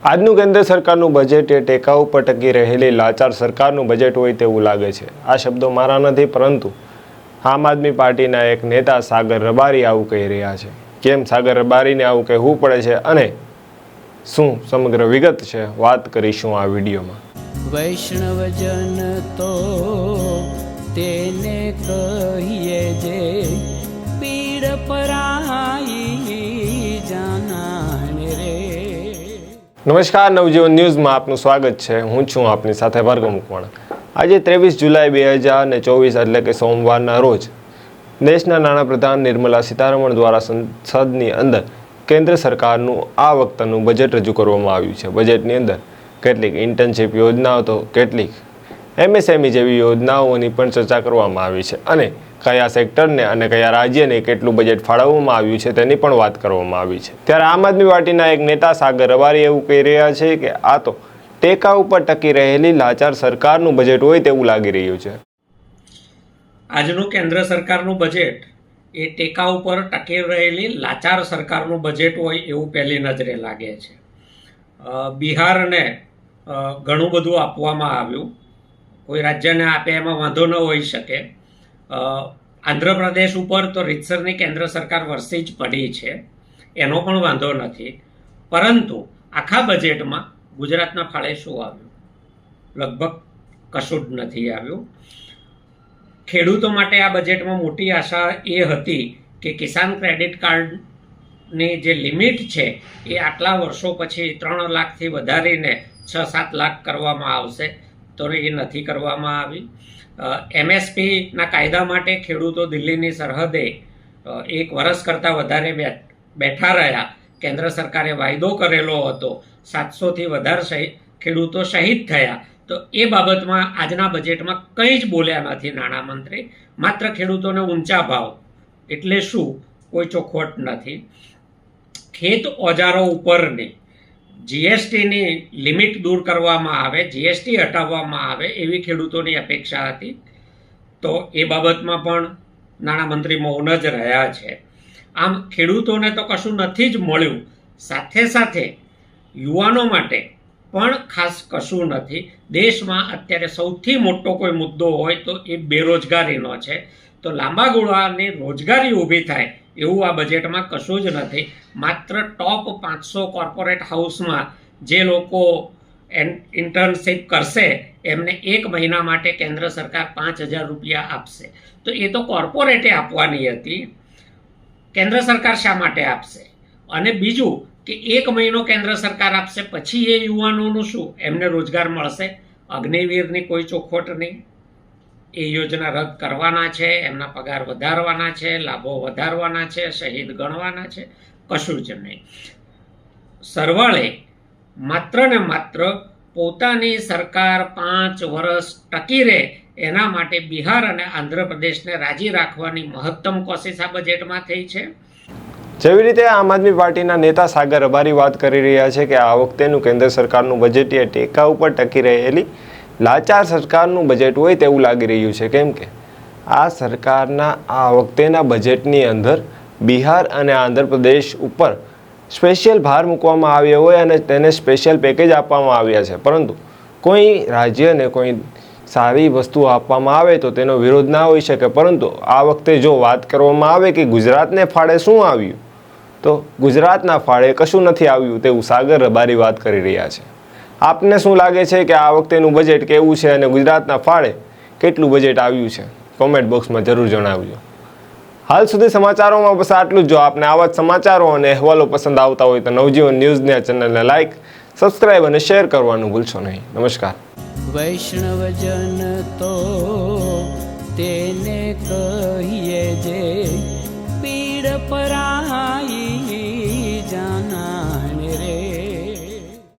આજનું કેન્દ્ર સરકારનું બજેટ એ ટેકા ઉપર ટકી રહેલી લાચાર સરકારનું બજેટ હોય તેવું લાગે છે. આ શબ્દો મારા નથી, પરંતુ આમ આદમી પાર્ટીના એક નેતા સાગર રબારી આવું કહી રહ્યા છે. કેમ સાગર રબારીને આવું કહેવું પડે છે અને શું સમગ્ર વિગત છે વાત કરીશું આ વિડીયોમાં. વૈષ્ણવજન તો તેને કહીએ જે પીડ પરાઈ નમસ્કાર, નવજીવન ન્યૂઝમાં આપનું સ્વાગત છે. હું છું આપની સાથે વર્ગ મુકવાણા. આજે ત્રેવીસ જુલાઈ બે હજાર ને ચોવીસ, એટલે કે સોમવારના રોજ, દેશના નાણાપ્રધાન નિર્મલા સીતારમણ દ્વારા સંસદની અંદર કેન્દ્ર સરકારનું આ વખતનું બજેટ રજૂ કરવામાં આવ્યું છે. બજેટની અંદર કેટલીક ઇન્ટર્નશીપ યોજનાઓ, તો કેટલીક એમએસએમઈ જેવી યોજનાઓની પણ ચર્ચા કરવામાં આવી છે. અને કયા સેક્ટરને અને કયા રાજ્યને કેટલું બજેટ ફાળવવામાં આવ્યું છે તેની પણ વાત કરવામાં આવી છે. ત્યારે આમ આદમી પાર્ટીના એક નેતા સાગર રવારી એવું કહી રહ્યા છે કે આ તો ટેકા ઉપર ટકી રહેલી લાચાર સરકારનું બજેટ હોય તેવું લાગી રહ્યું છે. આજનું કેન્દ્ર સરકારનું બજેટ એ ટેકા ઉપર ટકી રહેલી લાચાર સરકારનું બજેટ હોય એવું પહેલી નજરે લાગે છે. બિહારને ઘણું બધું આપવામાં આવ્યું. કોઈ રાજ્યને આપે એમાં વાંધો ન હોઈ શકે. આંધ્રપ્રદેશ ઉપર તો રીતસરની કેન્દ્ર સરકાર વર્ષી જ પડી છે. એનો પણ વાંધો નથી. પરંતુ આખા બજેટમાં ગુજરાતના ફાળે શું આવ્યું? લગભગ કશું જ નથી આવ્યું. ખેડૂતો માટે આ બજેટમાં મોટી આશા એ હતી કે કિસાન ક્રેડિટ કાર્ડની જે લિમિટ છે એ આટલા વર્ષો પછી ત્રણ લાખથી વધારીને છ સાત લાખ કરવામાં આવશે. તો એ નથી કરવામાં આવી. એમએસપીના કાયદા માટે ખેડૂતો દિલ્હીની સરહદે એક વર્ષ કરતાં વધારે બેઠા રહ્યા. કેન્દ્ર સરકારે વાયદો કરેલો હતો. સાતસોથી વધારે ખેડૂતો શહીદ થયા. તો એ બાબતમાં આજના બજેટમાં કંઈ જ બોલ્યા નથી નાણામંત્રી. માત્ર ખેડૂતોને ઊંચા ભાવ. એટલે શું? કોઈ ચોખવટ નથી. ખેત ઓજારો ઉપરની જીએસટીની લિમિટ દૂર કરવામાં આવે જીએસટી હટાવવામાં આવે એવી ખેડૂતોની અપેક્ષા હતી. તો એ બાબતમાં પણ નાણામંત્રી મૌન જ રહ્યા છે. આમ ખેડૂતોને તો કશું નથી જ મળ્યું. સાથે સાથે યુવાનો માટે પણ ખાસ કશું નથી. દેશમાં અત્યારે સૌથી મોટો કોઈ મુદ્દો હોય તો એ બેરોજગારીનો છે. તો લાંબા ગાળાની રોજગારી ઊભી થાય એવું આ બજેટમાં કશું જ નથી. માત્ર ટોપ પાંચસો કોર્પોરેટ હાઉસમાં જે લોકો ઇન્ટર્નશીપ કરશે, એમને એક મહિના માટે કેન્દ્ર સરકાર પાંચ હજાર રૂપિયા આપશે. તો એ તો કોર્પોરેટે આપવાની હતી. કેન્દ્ર સરકાર શા માટે આપશે? અને બીજું કે એક મહિનો કેન્દ્ર સરકાર આપશે, પછી એ યુવાનોનું શું? એમને રોજગાર મળશે? અગ્નિવીરની કોઈ ચોખવટ નહીં. એ યોજના રદ કરવાના છે, એમના પગાર વધારવાના છે, લાભો વધારવાના છે, શહીદ ગણવાના છે, કશું જ નહીં. સરવાળે માત્ર ને માત્ર પોતાની સરકાર પાંચ વર્ષ ટકી રહે, એના માટે બિહાર અને આંધ્રપ્રદેશને રાજી રાખવાની મહત્તમ કોશિશ આ બજેટમાં થઈ છે. જેવી રીતે આમ આદમી પાર્ટીના નેતા સાગર અબારી વાત કરી રહ્યા છે કે આ વખતેનું કેન્દ્ર સરકારનું બજેટ એ ટેકા ઉપર ટકી રહેલી લાચાર સરકારનું બજેટ હોય તેવું લાગી રહ્યું છે. કેમ કે આ સરકારના, આ વખતેના બજેટની અંદર બિહાર અને આંધ્રપ્રદેશ ઉપર સ્પેશિયલ ભાર મૂકવામાં આવ્યો હોય અને તેને સ્પેશિયલ પેકેજ આપવામાં આવ્યા છે. પરંતુ કોઈ રાજ્યને કોઈ સારી વસ્તુ આપવામાં આવે તો તેનો વિરોધ ના હોઈ શકે. પરંતુ આ વખતે જો વાત કરવામાં આવે કે ગુજરાતને ફાળે શું આવ્યું, તો ગુજરાતના ફાળે કશું નથી આવ્યું તેવું સાગર રબારી વાત કરી રહ્યા છે. આપને શું લાગે છે કે આ વખતેનું બજેટ કેવું છે અને ગુજરાતના ફાળે કેટલું બજેટ આવ્યું છે? કોમેન્ટ બોક્સમાં જરૂર જણાવજો. હાલ સુધી સમાચારોમાં બસ આટલું જ. જો આપને આવા જ સમાચારો અને અહેવાલો પસંદ આવતા હોય તો નવજીવન ન્યૂઝને આ ચેનલને લાઇક સબસ્ક્રાઈબ અને શેર કરવાનું ભૂલશો નહીં. નમસ્કાર. વૈષ્ણવજન તો તેને કહીએ જે પીડ પરાઈ